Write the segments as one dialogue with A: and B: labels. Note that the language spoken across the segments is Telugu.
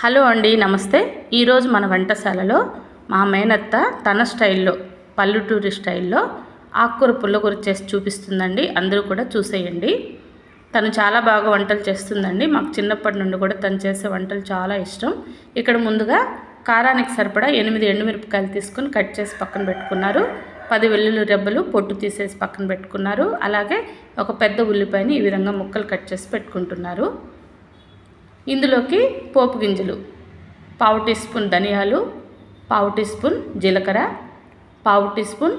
A: హలో అండి నమస్తే. ఈరోజు మన వంటశాలలో మా మేనత్త తన స్టైల్లో పల్లెటూరి స్టైల్లో ఆకుకూర పుల్లకూర చేసి చూపిస్తుందండి. అందరూ కూడా చూసేయండి. తను చాలా బాగా వంటలు చేస్తుందండి. మాకు చిన్నప్పటి నుండి కూడా తను చేసే వంటలు చాలా ఇష్టం. ఇక్కడ ముందుగా కారానికి సరిపడా ఎనిమిది ఎండుమిరపకాయలు తీసుకొని కట్ చేసి పక్కన పెట్టుకున్నారు. పది వెల్లుల్లి రెబ్బలు పొట్టు తీసేసి పక్కన పెట్టుకున్నారు. అలాగే ఒక పెద్ద ఉల్లిపాయని ఈ విధంగా ముక్కలు కట్ చేసి పెట్టుకుంటున్నారు. ఇందులోకి పోపు గింజలు పావు టీ స్పూన్ ధనియాలు పావు టీ స్పూన్ జీలకర్ర పావు టీ స్పూన్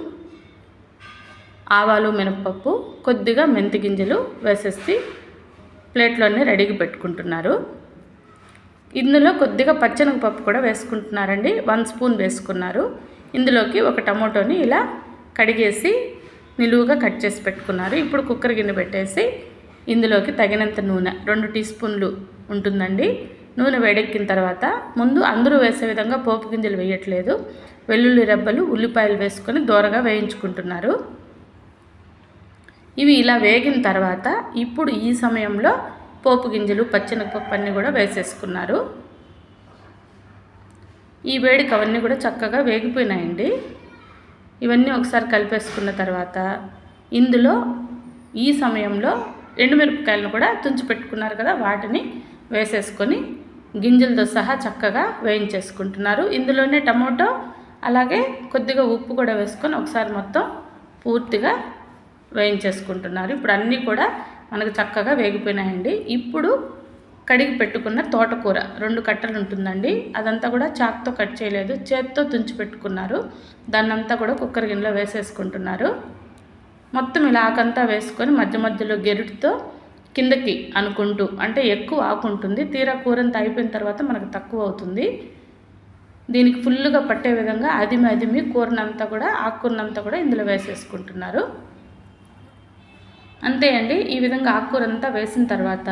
A: ఆవాలు మినపప్పు కొద్దిగా మెంతి గింజలు వేసేసి ప్లేట్లోనే రెడీగా పెట్టుకుంటున్నారు. ఇందులో కొద్దిగా పచ్చనగపప్పు కూడా వేసుకుంటున్నారండి. వన్ స్పూన్ వేసుకున్నారు. ఇందులోకి ఒక టమోటోని ఇలా కడిగేసి నిలువుగా కట్ చేసి పెట్టుకున్నారు. ఇప్పుడు కుక్కర్ గిన్నె పెట్టేసి ఇందులోకి తగినంత నూనె రెండు టీ స్పూన్లు ఉంటుందండి. నూనె వేడెక్కిన తర్వాత ముందు అందరూ వేసే విధంగా పోపు గింజలు వేయట్లేదు. వెల్లుల్లి రెబ్బలు ఉల్లిపాయలు వేసుకొని దూరగా వేయించుకుంటున్నారు. ఇవి ఇలా వేగిన తర్వాత ఇప్పుడు ఈ సమయంలో పోపు గింజలు పచ్చెనగపప్పు అన్నీ కూడా వేసేసుకున్నారు. ఈ వేడికి అవన్నీ కూడా చక్కగా వేగిపోయినాయండి. ఇవన్నీ ఒకసారి కలిపేసుకున్న తర్వాత ఇందులో ఈ సమయంలో ఎండుమిరపకాయలను కూడా తుంచి పెట్టుకున్నారు కదా వాటిని వేసేసుకొని గింజలతో సహా చక్కగా వేయించేసుకుంటున్నారు. ఇందులోనే టమోటో అలాగే కొద్దిగా ఉప్పు కూడా వేసుకొని ఒకసారి మొత్తం పూర్తిగా వేయించేసుకుంటున్నారు. ఇప్పుడు అన్నీ కూడా మనకు చక్కగా వేగిపోయినాయండి. ఇప్పుడు కడిగి పెట్టుకున్న తోటకూర రెండు కట్టలు ఉంటుందండి. అదంతా కూడా చాక్తో కట్ చేయలేదు చేత్తో తుంచి పెట్టుకున్నారు. దాన్నంతా కూడా కుక్కర్ గిన్నెలో వేసేసుకుంటున్నారు. మొత్తం ఇలా ఆకంతా వేసుకొని మధ్య మధ్యలో గెరుటితో కిందకి అనుకుంటూ అంటే ఎక్కువ ఆకుంటుంది తీరా కూరంతా అయిపోయిన తర్వాత మనకు తక్కువ అవుతుంది. దీనికి ఫుల్గా పట్టే విధంగా అదిమి అదిమి కూరనంతా కూడా ఆకుకూరనంతా కూడా ఇందులో వేసేసుకుంటున్నారు. అంతే అండి. ఈ విధంగా ఆకుకూరంతా వేసిన తర్వాత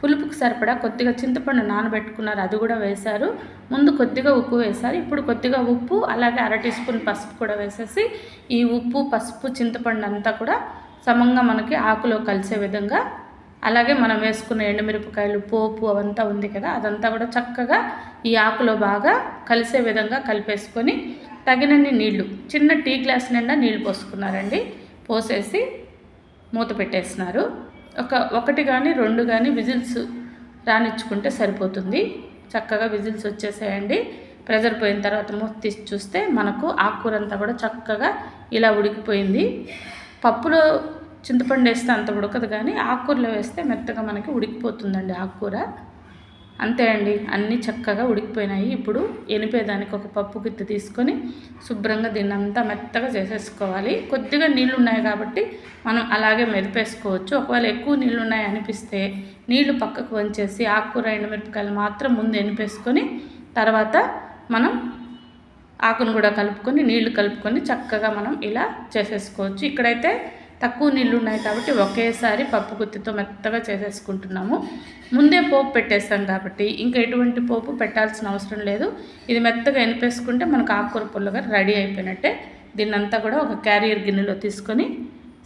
A: పులుపుకి సరిపడా కొద్దిగా చింతపండు నానబెట్టుకున్నారు. అది కూడా వేశారు. ముందు కొద్దిగా ఉప్పు వేశారు. ఇప్పుడు కొద్దిగా ఉప్పు అలాగే అర టీ స్పూన్ పసుపు కూడా వేసేసి ఈ ఉప్పు పసుపు చింతపండు అంతా కూడా సమంగా మనకి ఆకులో కలిసే విధంగా అలాగే మనం వేసుకున్న ఎండుమిరపకాయలు పోపు అవంతా ఉంది కదా అదంతా కూడా చక్కగా ఈ ఆకులో బాగా కలిసే విధంగా కలిపేసుకొని తగినన్ని నీళ్ళు చిన్న టీ గ్లాస్ నిండా నీళ్ళు పోసుకున్నారండి. పోసేసి మూత పెట్టేసినారు. ఒక ఒకటి కానీ రెండు కానీ విజిల్స్ రానిచ్చుకుంటే సరిపోతుంది. చక్కగా విజిల్స్ వచ్చేసేయండి. ప్రెజర్ పోయిన తర్వాత మూత తీసి చూస్తే మనకు ఆకుకూర అంతా కూడా చక్కగా ఇలా ఉడికిపోయింది. పప్పులో చింతపండు వేస్తే అంత ఉడకదు కానీ ఆకుకూరలో వేస్తే మెత్తగా మనకి ఉడికిపోతుందండి ఆకుకూర. అంతే అండి. అన్నీ చక్కగా ఉడికిపోయినాయి. ఇప్పుడు ఎనిపేదానికి ఒక పప్పు గిట్టు తీసుకొని శుభ్రంగా దీన్ని అంతా మెత్తగా చేసేసుకోవాలి. కొద్దిగా నీళ్ళు ఉన్నాయి కాబట్టి మనం అలాగే మెదిపేసుకోవచ్చు ఒకవేళ ఎక్కువ నీళ్ళు ఉన్నాయి అనిపిస్తే నీళ్ళు పక్కకు వంచేసి ఆకుకూర ఎండుమిరపకాయలు మాత్రం ముందు ఎనిపేసుకొని తర్వాత మనం ఆకును కూడా కలుపుకొని నీళ్ళు కలుపుకొని చక్కగా మనం ఇలా చేసేసుకోవచ్చు. ఇక్కడైతే తక్కువ నీళ్ళు ఉన్నాయి కాబట్టి ఒకేసారి పప్పు గుత్తితో మెత్తగా చేసేసుకుంటున్నాము. ముందే పోపు పెట్టేస్తాం కాబట్టి ఇంకా ఎటువంటి పోపు పెట్టాల్సిన అవసరం లేదు. ఇది మెత్తగా ఎనిపేసుకుంటే మనకు ఆకుకూర పుల్లగా రెడీ అయిపోయినట్టే. దీన్నంతా కూడా ఒక క్యారియర్ గిన్నెలో తీసుకొని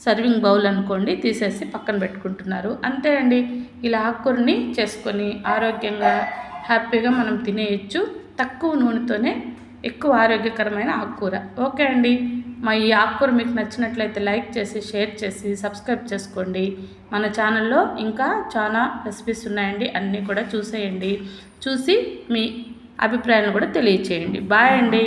A: సర్వింగ్ బౌల్ అనుకోండి తీసేసి పక్కన పెట్టుకుంటున్నారు. అంతే అండి. ఇలా ఆకుకూరని చేసుకొని ఆరోగ్యంగా హ్యాపీగా మనం తినేయచ్చు. తక్కువ నూనెతోనే ఎక్కువ ఆరోగ్యకరమైన ఆకుకూర. ఓకే అండి. మా ఈ ఆకుకూర మీకు నచ్చినట్లయితే లైక్ చేసి షేర్ చేసి సబ్స్క్రైబ్ చేసుకోండి. మన ఛానల్లో ఇంకా చాలా రెసిపీస్ ఉన్నాయండి. అన్నీ కూడా చూసేయండి. చూసి మీ అభిప్రాయాలను కూడా తెలియచేయండి. బాయ్ అండి.